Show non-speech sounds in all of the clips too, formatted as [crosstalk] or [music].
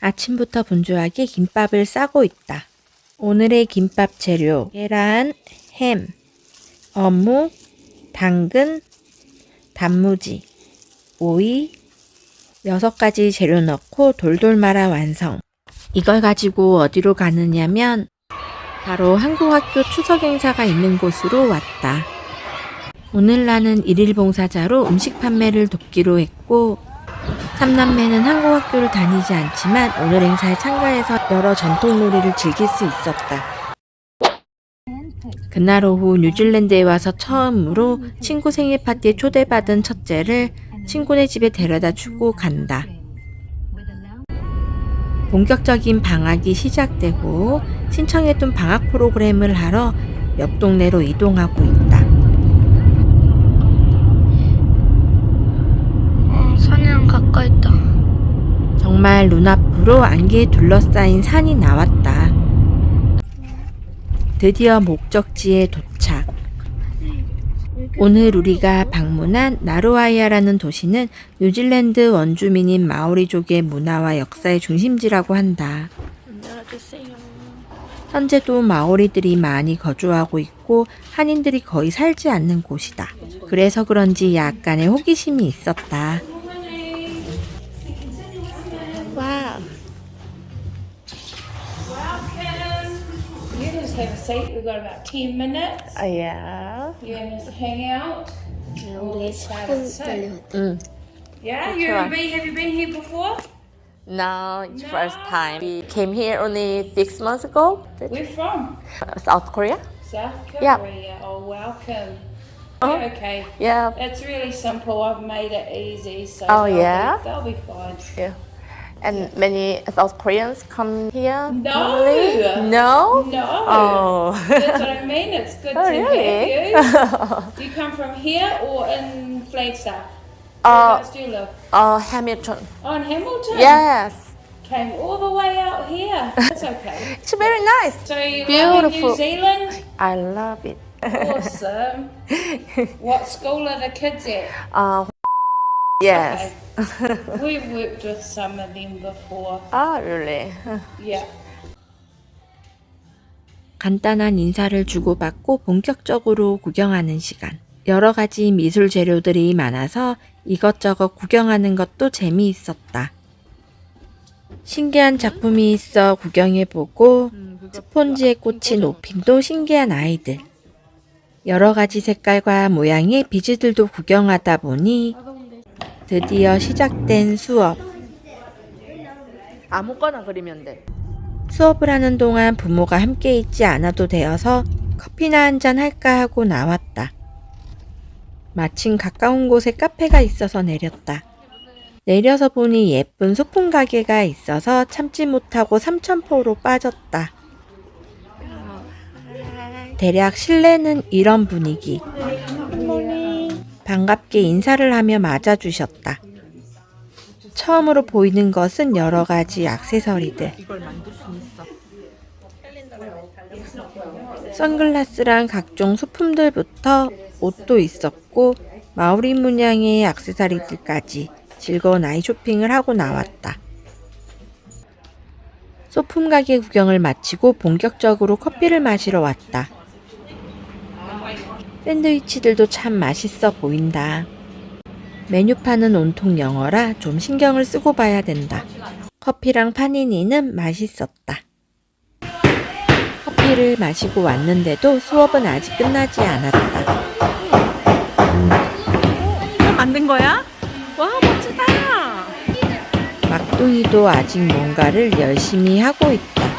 아침부터 분주하게 김밥을 싸고 있다. 오늘의 김밥 재료 계란, 햄, 어묵, 당근, 단무지, 오이, 여섯 가지 재료 넣고 돌돌 말아 완성. 이걸 가지고 어디로 가느냐면 바로 한국학교 추석 행사가 있는 곳으로 왔다. 오늘 나는 일일 봉사자로 음식 판매를 돕기로 했고 삼남매는 한국학교를 다니지 않지만 오늘 행사에 참가해서 여러 전통 놀이를 즐길 수 있었다. 그날 오후 뉴질랜드에 와서 처음으로 친구 생일 파티에 초대받은 첫째를 친구네 집에 데려다 주고 간다. 본격적인 방학이 시작되고 신청해둔 방학 프로그램을 하러 옆 동네로 이동하고 있다. 어, 산이랑 가까이 있다. 정말 눈앞으로 안개에 둘러싸인 산이 나왔다. 드디어 목적지에 도착. 오늘 우리가 방문한 나루아이아라는 도시는 뉴질랜드 원주민인 마오리족의 문화와 역사의 중심지라고 한다. 현재도 마오리들이 많이 거주하고 있고 한인들이 거의 살지 않는 곳이다. 그래서 그런지 약간의 호기심이 있었다. seat. We've got about 10 minutes. Uh, yeah. You can just hang out. Mm. Mm. Yeah, you right. been, have you been here before? No, it's no. first time. We came here only six months ago. Where from? Uh, South Korea. South Korea. Yeah. Oh, welcome. Oh. Okay. Yeah. It's really simple. I've made it easy, so oh they'll yeah, be, they'll be fine. Yeah. And many South Koreans come here. No. normally? No. No. Oh. That's what I mean. It's good Oh, to really? have you. [laughs] You come from here or in Flagstaff? Uh, Whereabouts do you live? uh, Hamilton. Oh, in Hamilton? Yes. Came all the way out here. That's okay. [laughs] It's very nice. So you live in Beautiful. New Zealand? I love it. [laughs] Awesome. what school are the kids at? Uh, yes. Okay. We've worked with some of them before. Ah, really? Yeah. 간단한 인사를 주고받고 본격적으로 구경하는 시간. 여러 가지 미술 재료들이 많아서 이것저것 구경하는 것도 재미있었다. 신기한 작품이 있어 구경해보고 스폰지에 꽂힌 옷핀도 신기한 아이들. 여러 가지 색깔과 모양의 비즈들도 구경하다 보니 드디어 시작된 수업. 아무거나 그리면 돼. 수업을 하는 동안 부모가 함께 있지 않아도 되어서 커피나 한 잔 할까 하고 나왔다. 마침 가까운 곳에 카페가 있어서 내렸다. 내려서 보니 예쁜 소품 가게가 있어서 참지 못하고 삼천포로 빠졌다. 대략 실내는 이런 분위기. 반갑게 인사를 하며 맞아주셨다. 처음으로 보이는 것은 여러 가지 액세서리들. 선글라스랑 각종 소품들부터 옷도 있었고 마오리 문양의 액세서리들까지 즐거운 아이 쇼핑을 하고 나왔다. 소품 가게 구경을 마치고 본격적으로 커피를 마시러 왔다. 샌드위치들도 참 맛있어 보인다. 메뉴판은 온통 영어라 좀 신경을 쓰고 봐야 된다. 커피랑 파니니는 맛있었다. 커피를 마시고 왔는데도 수업은 아직 끝나지 않았다. 만든 거야? 와 멋지다. 막둥이도 아직 뭔가를 열심히 하고 있다.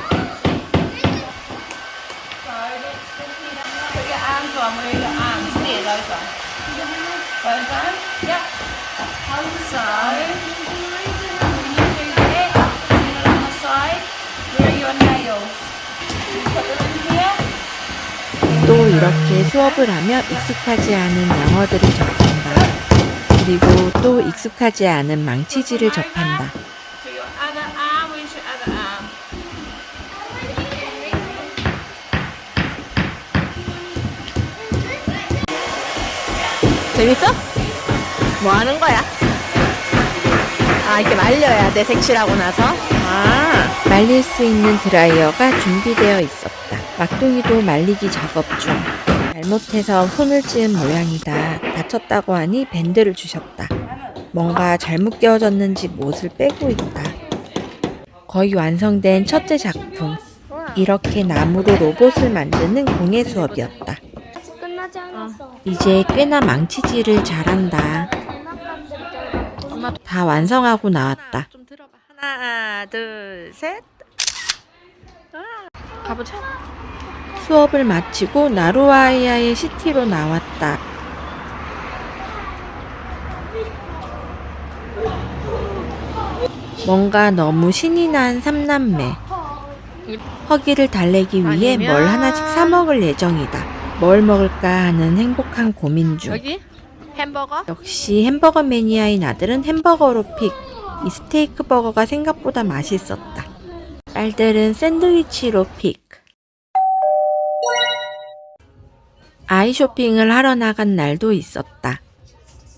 이렇게 수업을 하며 익숙하지 않은 영어들을 접한다. 그리고 또 익숙하지 않은 망치질을 접한다. 재밌어? 뭐 하는 거야? 아, 이렇게 말려야 돼, 색칠하고 나서? 아. 말릴 수 있는 드라이어가 준비되어 있었다. 막둥이도 말리기 작업 중. 잘못해서 손을 찌은 모양이다. 다쳤다고 하니 밴드를 주셨다. 뭔가 잘못 끼워졌는지 못을 빼고 있다. 거의 완성된 첫째 작품. 이렇게 나무로 로봇을 만드는 공예 수업이었다. 이제 꽤나 망치질을 잘한다. 다 완성하고 나왔다. 하나, 둘, 셋. 아, 가보자. 수업을 마치고 나루아이아의 시티로 나왔다. 뭔가 너무 신이 난 삼남매. 허기를 달래기 위해 아니면- 뭘 하나씩 사 먹을 예정이다. 뭘 먹을까 하는 행복한 고민 중. 여기 햄버거? 역시 햄버거 매니아인 아들은 햄버거로 픽. 이 스테이크 버거가 생각보다 맛있었다. 딸들은 샌드위치로 픽. 아이 쇼핑을 하러 나간 날도 있었다.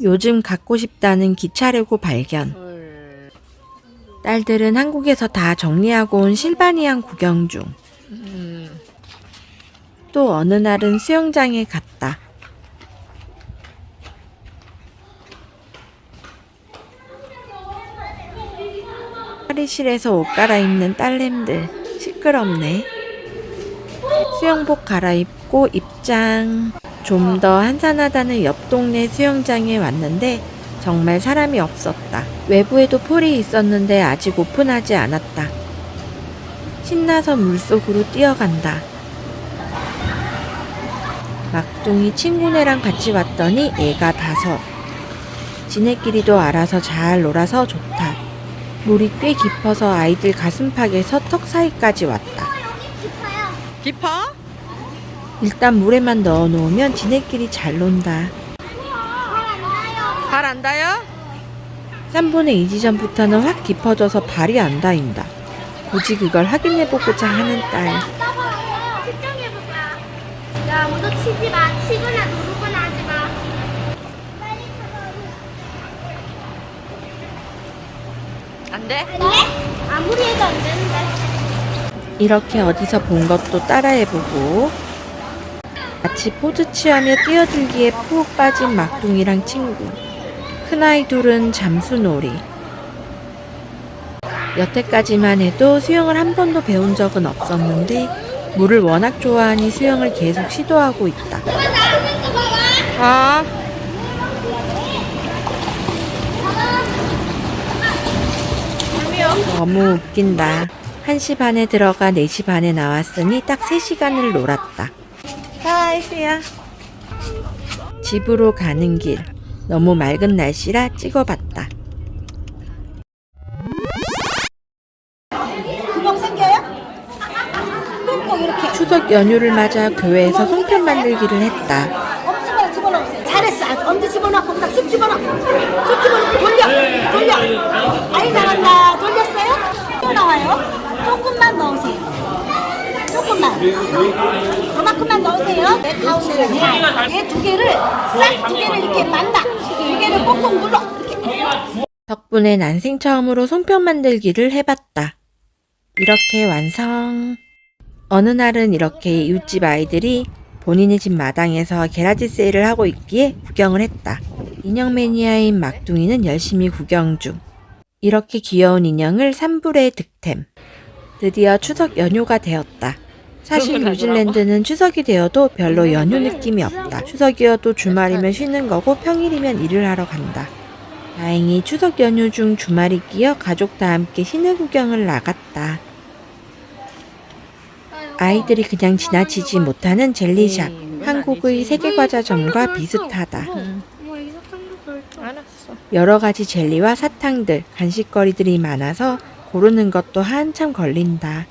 요즘 갖고 싶다는 기차레고 발견. 둘. 딸들은 한국에서 다 정리하고 온 실바니안 구경 중. 음. 또 어느 날은 수영장에 갔다. 탈의실에서 옷 갈아입는 딸nem들 시끄럽네. 수영복 갈아입고 입장. 좀 더 한산하다는 옆 동네 수영장에 왔는데 정말 사람이 없었다. 외부에도 폴이 있었는데 아직 오픈하지 않았다. 신나서 물속으로 뛰어간다. 막둥이 친구네랑 같이 왔더니 애가 다섯. 지네끼리도 알아서 잘 놀아서 좋다. 물이 꽤 깊어서 아이들 가슴팍에서 턱 사이까지 왔다. 깊어? 일단 물에만 넣어 놓으면 지네끼리 잘 논다. 발 안 닿아요? 3분의 2 지점부터는 확 깊어져서 발이 안 닿인다. 굳이 그걸 확인해보고자 하는 딸. 측정해볼까? 야, 모두 치지 마. 치거나 누르거나 하지 마. 안 돼? 아무리 해도 안 되는데. 이렇게 어디서 본 것도 따라해보고 같이 포즈 취하며 뛰어들기에 푹 빠진 막둥이랑 친구. 큰아이 둘은 잠수놀이. 여태까지만 해도 수영을 한 번도 배운 적은 없었는데 물을 워낙 좋아하니 수영을 계속 시도하고 있다. 아. 너무 웃긴다. 1시 반에 들어가 4시 반에 나왔으니 딱 3시간을 놀았다 하이, 수야. 집으로 가는 길. 너무 맑은 날씨라 찍어봤다. 추석 연휴를 맞아 교회에서 송편 만들기를 했다. 없으면 집어넣으세요. 잘했어. 아, 엄지 집어넣고 딱쑥 집어넣어. 쑥 집어넣고 돌려. 돌려. 아이 잘한다. 돌렸어요? 또 나와요. 조금만 넣으세요. 조금만. 그만큼만 넣으세요. 내 가운데 얘두 개를 싹 두 개를 이렇게 만나. 두 개를 꼭꼭 눌러. 덕분에 난생 처음으로 송편 만들기를 해봤다. 이렇게 완성. 어느 날은 이렇게 이웃집 아이들이 본인의 집 마당에서 게라지 세일을 하고 있기에 구경을 했다. 인형 매니아인 막둥이는 열심히 구경 중. 이렇게 귀여운 인형을 3불에 득템. 드디어 추석 연휴가 되었다. 사실 뉴질랜드는 추석이 되어도 별로 연휴 느낌이 없다. 추석이어도 주말이면 쉬는 거고 평일이면 일을 하러 간다. 다행히 추석 연휴 중 주말이 끼어 가족 다 함께 시내 구경을 나갔다. 아이들이 그냥 지나치지 못하는 젤리샵. 한국의 세계과자점과 비슷하다. 뭐. 여러 가지 젤리와 사탕들, 간식거리들이 많아서 고르는 것도 한참 걸린다.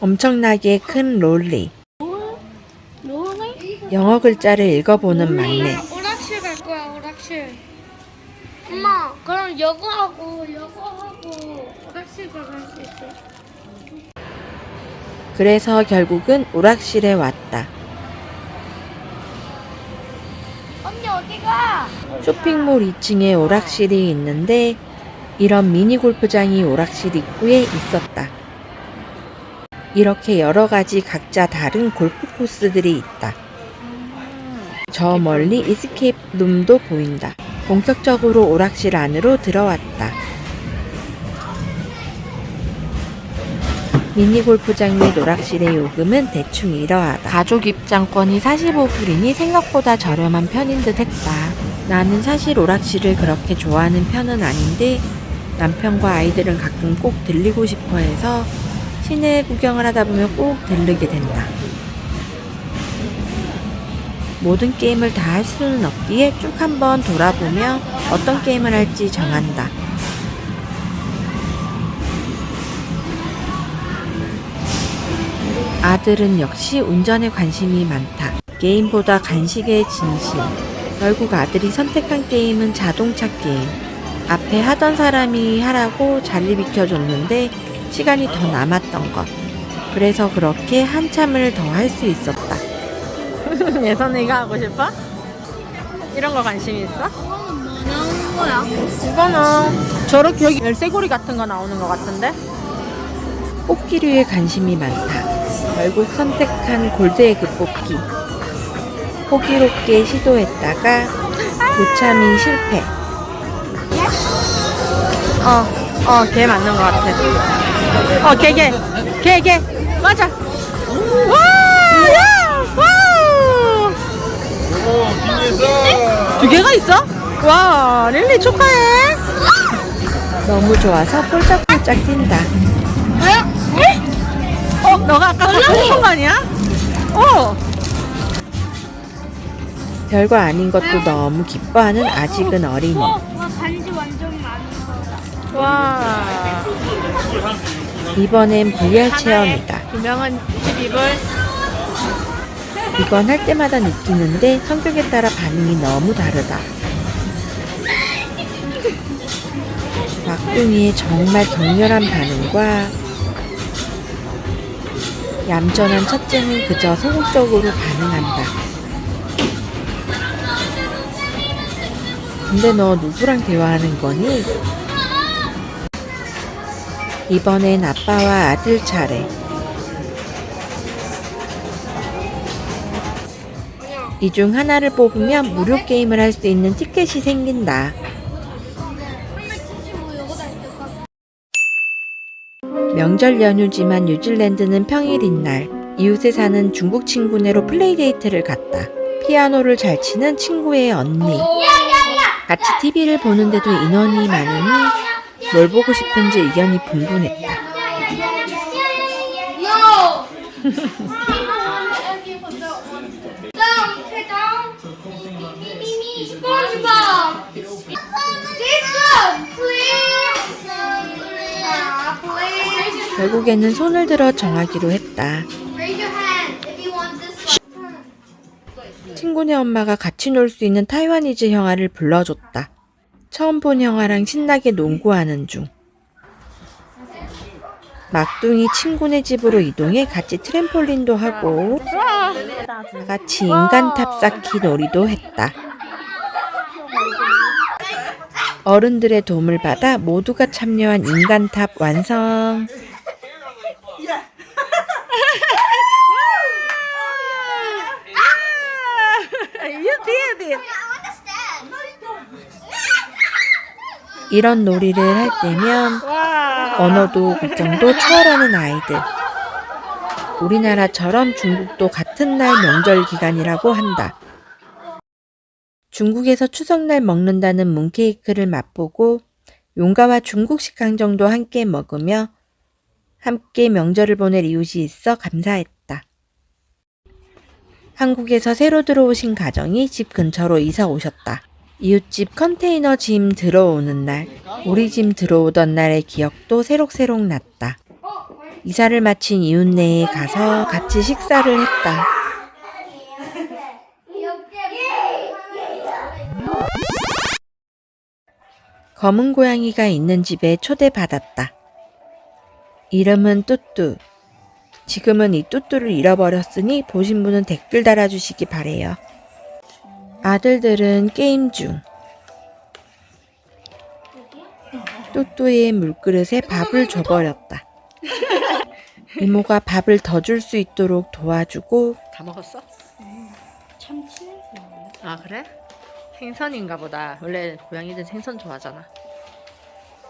엄청나게 큰 롤리. 영어 글자를 읽어보는 막내. 오락실 갈 거야, 오락실. 엄마, 그럼 여거하고 여거하고 오락실 가갈 수 있어? 그래서 결국은 오락실에 왔다. 언니 어디 쇼핑몰 2층에 오락실이 있는데 이런 미니 골프장이 오락실 입구에 있었다. 이렇게 여러 가지 각자 다른 골프 코스들이 있다. 저 멀리 이스케이프 룸도 보인다. 본격적으로 오락실 안으로 들어왔다. 미니 골프장 및 오락실의 요금은 대충 이러하다. 가족 입장권이 45불이니 생각보다 저렴한 편인 듯 했다. 나는 사실 오락실을 그렇게 좋아하는 편은 아닌데 남편과 아이들은 가끔 꼭 들리고 싶어 해서 시내 구경을 하다 보면 꼭 들르게 된다. 모든 게임을 다 할 수는 없기에 쭉 한번 돌아보며 어떤 게임을 할지 정한다. 아들은 역시 운전에 관심이 많다. 게임보다 간식에 진심. 결국 아들이 선택한 게임은 자동차 게임. 앞에 하던 사람이 하라고 자리 비켜줬는데 시간이 더 남았던 것. 그래서 그렇게 한참을 더 할 수 있었다. [laughs] 예선이가 하고 싶어? 이런 거 관심 있어? 뭐 나오는 거야? 이거는 저렇게 여기 열쇠고리 같은 거 나오는 것 같은데? 뽑기류에 관심이 많다. 결국 선택한 골드에그 뽑기. 호기롭게 시도했다가 고참이 실패. 어, 어, 걔 맞는 것 같아. 어, 걔, 걔. 맞아. 와, 야, 와. 두 개가 있어? 와, 릴리 축하해. 너무 좋아서 폴짝폴짝 뛴다. 어? 너가 아까 갖고 싶은 거 아니야? 어. 별거 아닌 것도 너무 기뻐하는 아직은 어린이. 와 반지 완전 많은 거다. 와. 이번엔 VR 체험이다. 두명은 22불. 이건 할 때마다 느끼는데 성격에 따라 반응이 너무 다르다. 막둥이의 정말 격렬한 반응과 얌전한 첫째는 그저 소극적으로 반응한다. 근데 너 누구랑 대화하는 거니? 이번엔 아빠와 아들 차례. 이 중 하나를 뽑으면 무료 게임을 할 수 있는 티켓이 생긴다. 명절 연휴지만 뉴질랜드는 평일인 날 이웃에 사는 중국 친구네로 플레이데이트를 갔다. 피아노를 잘 치는 친구의 언니. 같이 TV를 보는데도 인원이 많으니 뭘 보고 싶은지 의견이 분분했다. Ah. 결국에는 손을 들어 정하기로 했다. 친구네 엄마가 같이 놀 수 있는 타이와니즈 형아를 불러줬다. 처음 본 형아랑 신나게 농구하는 중. 막둥이 친구네 집으로 이동해 같이 트램폴린도 하고 다 같이 인간 탑 쌓기 놀이도 했다. 어른들의 도움을 받아 모두가 참여한 인간 탑 완성. 이런 놀이를 할 때면 언어도 걱정도 추월하는 아이들. 우리나라처럼 중국도 같은 날 명절 기간이라고 한다. 중국에서 추석날 먹는다는 문케이크를 맛보고 용가와 중국식 강정도 함께 먹으며 함께 명절을 보낼 이웃이 있어 감사했다. 한국에서 새로 들어오신 가정이 집 근처로 이사 오셨다. 이웃집 컨테이너 짐 들어오는 날, 우리 짐 들어오던 날의 기억도 새록새록 났다. 이사를 마친 이웃네에 가서 같이 식사를 했다. 검은 고양이가 있는 집에 초대받았다. 이름은 뚜뚜. 지금은 이 뚜뚜를 잃어버렸으니 보신 분은 댓글 달아주시기 바래요. 아들들은 게임 중. 또또의 물그릇에 밥을 줘버렸다. 이모가 밥을 더 줄 수 있도록 도와주고 다 먹었어? 참치? 아 그래? 생선인가 보다. 원래 고양이들 생선 좋아하잖아.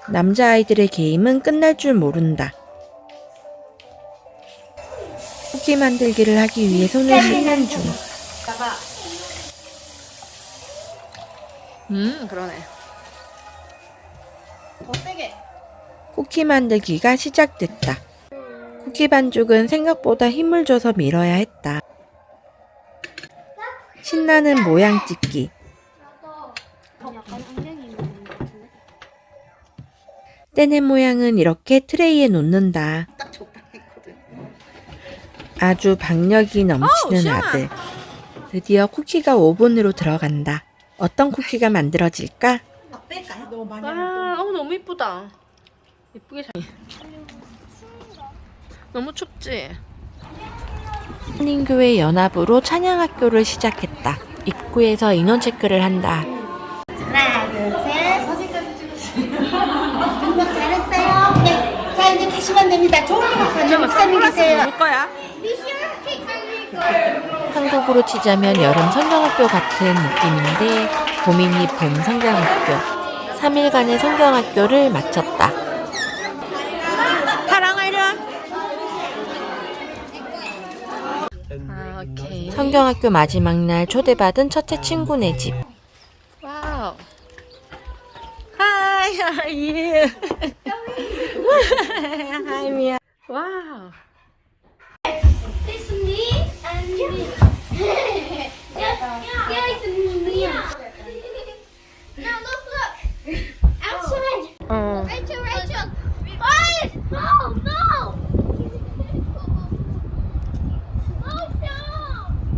남자아이들의 게임은 끝날 줄 모른다. 쿠키 만들기를 하기 위해 손을 씻는 중. 음 그러네. 더 세게. 쿠키 만들기가 시작됐다. 쿠키 반죽은 생각보다 힘을 줘서 밀어야 했다. 신나는 모양 찍기. 떼낸 모양은 이렇게 트레이에 놓는다. 아주 박력이 넘치는 아들. 드디어 쿠키가 오븐으로 들어간다. 어떤 쿠키가 만들어질까? 아 뺄까요? 너무 많이 와, 어 너무 이쁘다. 이쁘게 잘. 너무 춥지? 한인교회 연합으로 찬양학교를 시작했다. 입구에서 인원 체크를 한다. 하나, 둘, 셋. 등록 [laughs] 잘했어요. 네. 자, 이제 가시면 됩니다. 좋은 거 같아요. 목사님이세요. 누구 거야? 한국으로 치자면 여름 성경학교 같은 느낌인데 봄이니 봄 성경학교. 3일간의 성경학교를 마쳤다. 아 오케이. 성경학교 마지막 날 초대받은 첫째 친구네 집. 와우. Hi, how are you? [laughs] Hi, Mia. 와우. It's me and me. 어. Oh.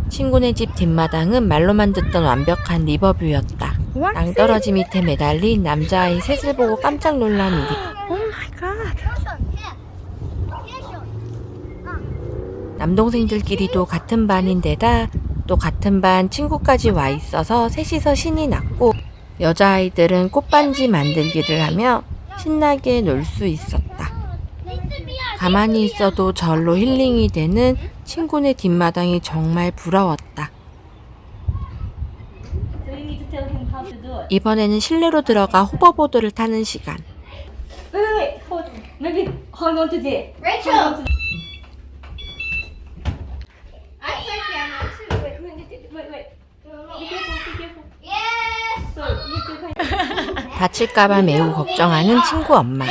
친구네 집 뒷마당은 말로만 듣던 완벽한 리버뷰였다. 낭떠러지 밑에 매달린 남자아이 셋을 보고 깜짝 놀란 우리. 오 마이 갓. Yeah. Yeah, sure. 남동생들끼리도 같은 반인데다 또 같은 반 친구까지 와 있어서 셋이서 신이 났고 여자아이들은 꽃반지 만들기를 하며 신나게 놀 수 있었다. 가만히 있어도 절로 힐링이 되는 친구네 뒷마당이 정말 부러웠다. 이번에는 실내로 들어가 호버보드를 타는 시간. Wait, wait, wait. I play piano too. Wait, wait, Wait, wait. Yes. So you two can. 다칠까봐 매우 걱정하는 친구 엄마.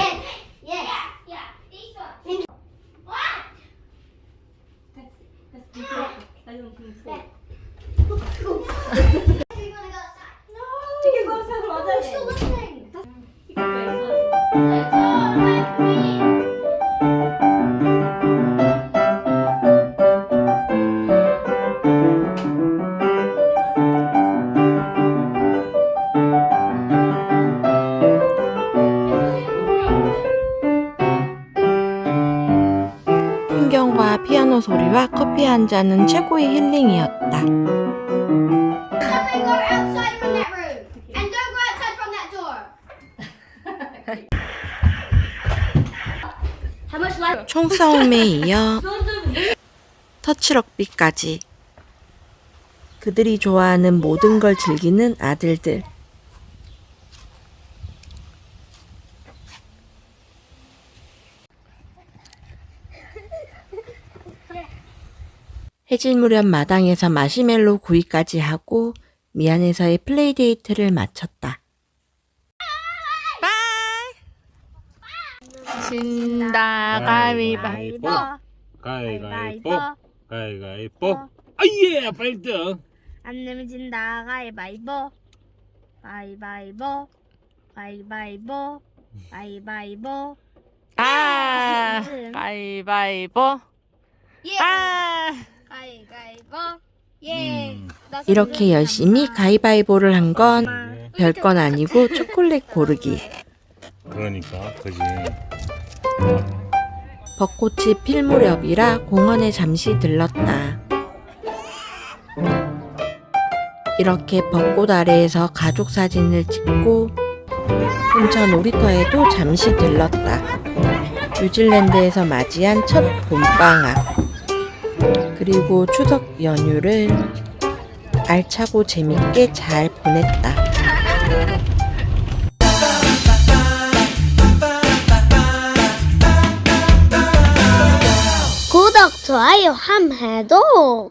피아노 소리와 커피 한 잔은 최고의 힐링이었다. 총싸움에 이어 터치 럭비까지 그들이 좋아하는 모든 걸 즐기는 아들들. 해질 무렵 마당에서 마시멜로 구이까지 하고 미안해서의 플레이데이트를 마쳤다. 진다 가위바위보. 가위가위보. 가위가위보. 아예 발등. 안 내면 진다 가위바위보. 가위바위보. 가위바위보. 가위바위보. 아 가위바위보. 예. 아. 가위바위보 예 음. 나 이렇게 열심히 가위바위보를 한건 네, 별건 아니고 초콜릿 고르기. 그러니까 그지 벚꽃이 필 무렵이라 공원에 잠시 들렀다. 이렇게 벚꽃 아래에서 가족 사진을 찍고 혼자 놀이터에도 잠시 들렀다. 뉴질랜드에서 맞이한 첫 봄방학. 그리고 추석 연휴를 알차고 재밌게 잘 보냈다. 구독, 좋아요 함 해도